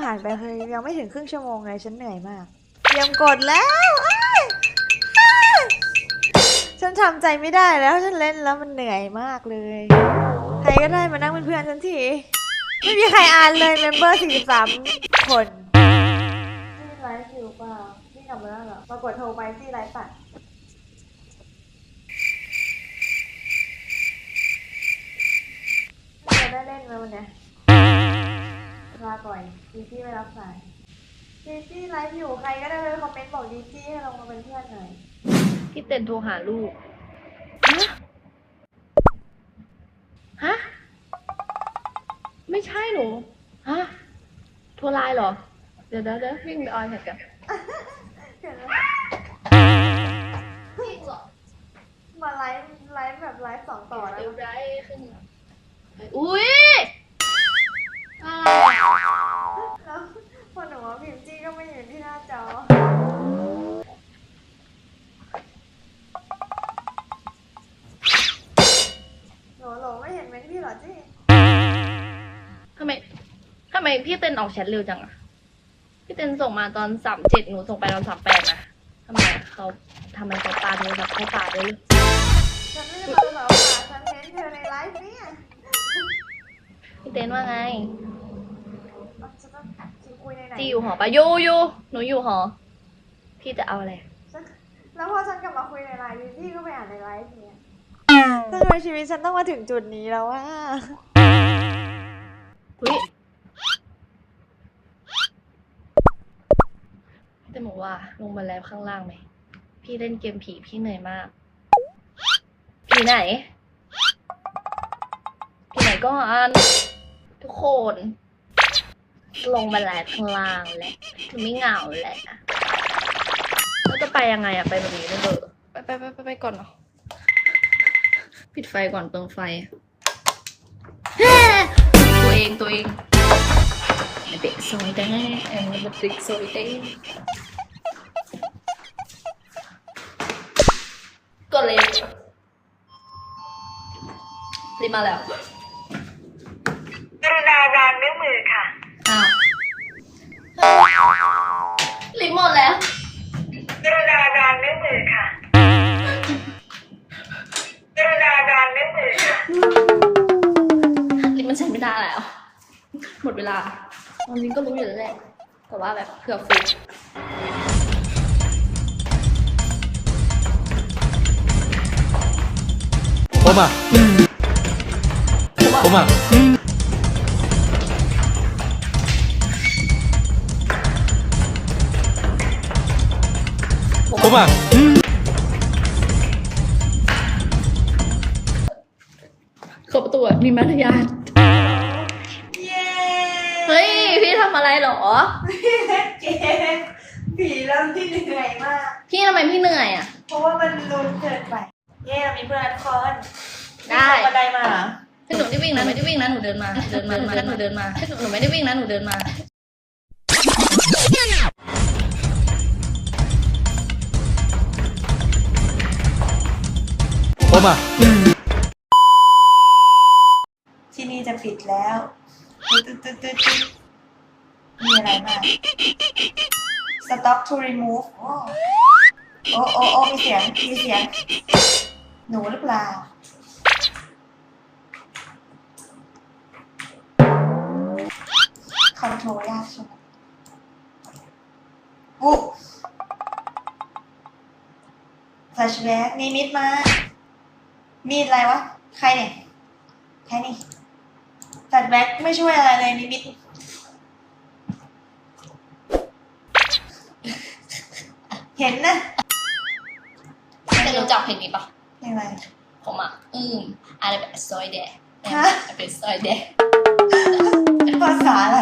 ผ่านไปเคยยังไม่ถึงครึ่งชั่วโมงเลยฉันเหนื่อยมากเตรียมกดแล้วอ้ายอ้ายฉันทำใจไม่ได้แล้วฉันเล่นแล้วมันเหนื่อยมากเลย ใครก็ได้มานั่งเป็นเพื่อนฉันที ไม่มีใครอ่านเลยเมมเบอร์43 คนนี่ไลฟ์อยู่เปล่านี่กลับมาแล้วเหรอปรากฏโทรไปที่ไลฟ์ปัดจะได้เล่นไหมวันเนี้ย ลาก่อนดีจี้ไม่รับสายดีจี้ไลฟ์อยู่ใครก็ได้เลยคอมเมนต์บอกดีจี้ให้ลงมาเป็นเพื่อนหน่อยพี่เต้นโทรหาลูก ฮะ ฮะ ไม่ใช่หนู ฮะ โทรไลน์เหรอ เดี๋ยวเดี๋ยวเดี๋ยววิ่งไปออยแท็กกันเห็นไหมจริงเหรอมาไลฟ์ไลฟ์แบบไลฟ์สองต่อแล้วเดี๋ยวได้ขึ้นอุ้ย จี้ก็ไม่อยู่ที่หน้าจอ โหลโหลไม่เห็นเมนพี่เหรอจี้ ทำไมทำไมพี่เต้นออกแชทเร็วจังอะพี่เต้นส่งมาตอนสามเจ็ดหนูส่งไปตอนสามแปดนะทำไมอะเขาทำไมเขาปาโทรศัพท์เขาปาด้วยฉันไม่ได้มาสาวค่ะฉันเห็นเธอในไลฟ์เนี่ยพี่เต้นว่าไงอะฉันต้องจี คุยในไหนจีอยู่หอปะอยู่อยู่หนูอยู่หอ พี่จะเอาอะไรฉันแล้วพอฉันกลับมาคุยในไลฟ์พี่ก็ไปอ่านในไลฟ์เนี่ยทำไมชีวิตฉันต้องมาถึงจุดนี้แล้วว่าอุ้ยพี่เต้นบอกว่าลงมาแล้วข้างล่างไหม พี่เล่นเกมผีพี่เหนื่อยมาก ผีไหน ผีไหนก็อ่านทุกคน ลงมาแล้วข้างล่างแหละคือไม่เหงาแหละแล้วจะไปยังไงอะไปแบบนี้ได้เบอร์ไปไปไปไปไปก่อนเนาะปิดไฟก่อนเปิดไฟตัวเองตัวเองเด็กซอยได้เอ็งเป็นเด็กซอยได้ก็เลยรีบมาแล้ว นใช้ไม่ได้แล้ว หมดเวลาความจริงก็รู้อยู่แล้วแหละแต่ว่าแบบเผื่อฟุกผมอะผมอะผมอะเข้าประตูแบบมีมารยาท เหรอพี่เล่นเกมผีแล้วที่เหนื่อยมาก พี่ทำไมพี่เหนื่อยอะ เพราะว่ามันลุ้นเกินไปเย้เรามีเพื่อนทุกคนได้ มีคนบันไดมาเหรอคือหนูไม่ได้วิ่งนะหนูไม่ได้วิ่งนะหนูเดินมา เดินมาแล้วหนูเดินมาหนูไม่ได้วิ่งนะหนูเดินมา ผมอะที่นี่จะปิดแล้วตึ๊ดตึ๊ดตึ๊ดตึ๊ด มีอะไรมาก stop to remove โอ้โอ้โอ้มีเสียง มีเสียง หนูหรือเปล่า คอนโทรลยากใช่ไหมอุ๊แฟลชแบ็กนี่มิดมา มีดอะไรวะ ใครเนี่ย ใครนี่แฟลชแบ็กไม่ช่วยอะไรเลยนิมิต เห็นนะแต่รู้จักเพลงนี้ปะยังไงผมอะ อืมอะไรแบบซอยแดะฮะเป็นซอยแดะภาษาอะไร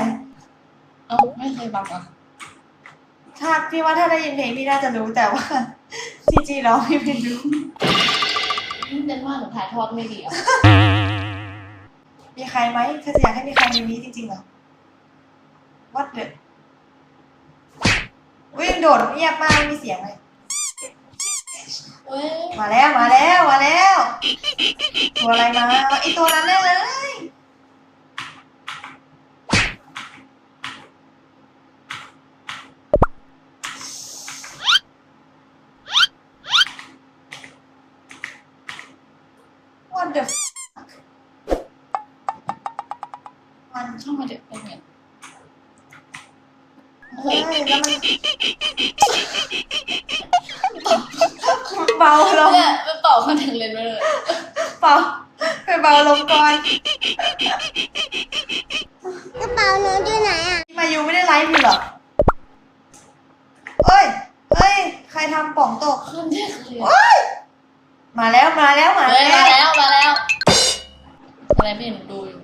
เอ้าไม่เคยฟังอะถ้าพี่ว่าถ้าได้ยินเพลงพี่น่าจะรู้แต่ว่าจีจีร้องพี่ไม่รู้เต้นว่าหนูถ่ายทอดไม่ดีอะ มีใครไหมเธอจะอยากให้มีใครในนี้จริงๆเหรอ What the วิ่ง โดดเรียกมากมีเสียงไหมมาแล้วมาแล้วมาแล้ว ตัวอะไรมาไอตัวนั้นแน่เลยวันเดมันช่างมาเด็กเป็นยังไง เฮ้ยแล้วมันเบาลงเนี่ยมันต่อคอนเทนต์เลยเลยเบาไปเบาลงก่อนกระเป๋าหนูอยู่ไหนอะมายูไม่ได้ไลฟ์อยู่เหรอเอ้ยเอ้ย ใครทำป่องตกคอนเทนต์เลยโอ้ย มาแล้วมาแล้วมาเฮ้ยแล้มาวแล้วมาแล้วอะไรไม่เห็นดูอยู่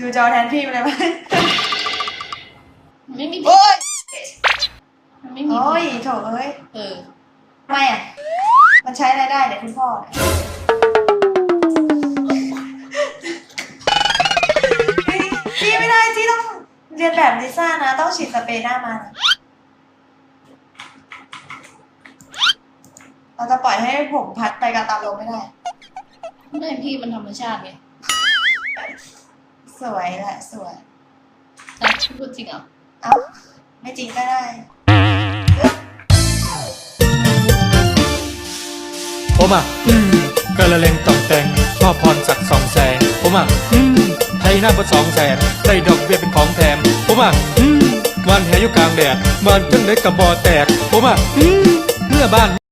ดูจอแทนพี่ไปเลยไหมมัน ไม่มีโอ้ยมันไม่มี โอ้ยโถเอ้ยเออ ทำไมอะ มันใช้อะไรได้เนี่ยคุณพ่อเนี่ยพี่ไม่ได้ที่ต้องเรียนแบบลิซ่านะ ต้องฉีดสเปรย์หน้ามานะเราจะปล่อยให้ผมพัดไปกับตามลมไม่ได้ ไม่พี่มันธรรมชาติไงสวยแหละสวยนะพูดจริงเหรอ เอ้า ไม่จริงก็ได้ ผมอะอืมกระเลงต่องแต่งพ่อพรศักดิ์สองแสงผมอะอืมไทยหน้าบนสองแสนได้ดอกเบี้ยเป็นของแถมผมอะอืมวันแหอยู่กลางแดดมันจังได้กับบอแตกผมอะอืมเมื่อบ้าน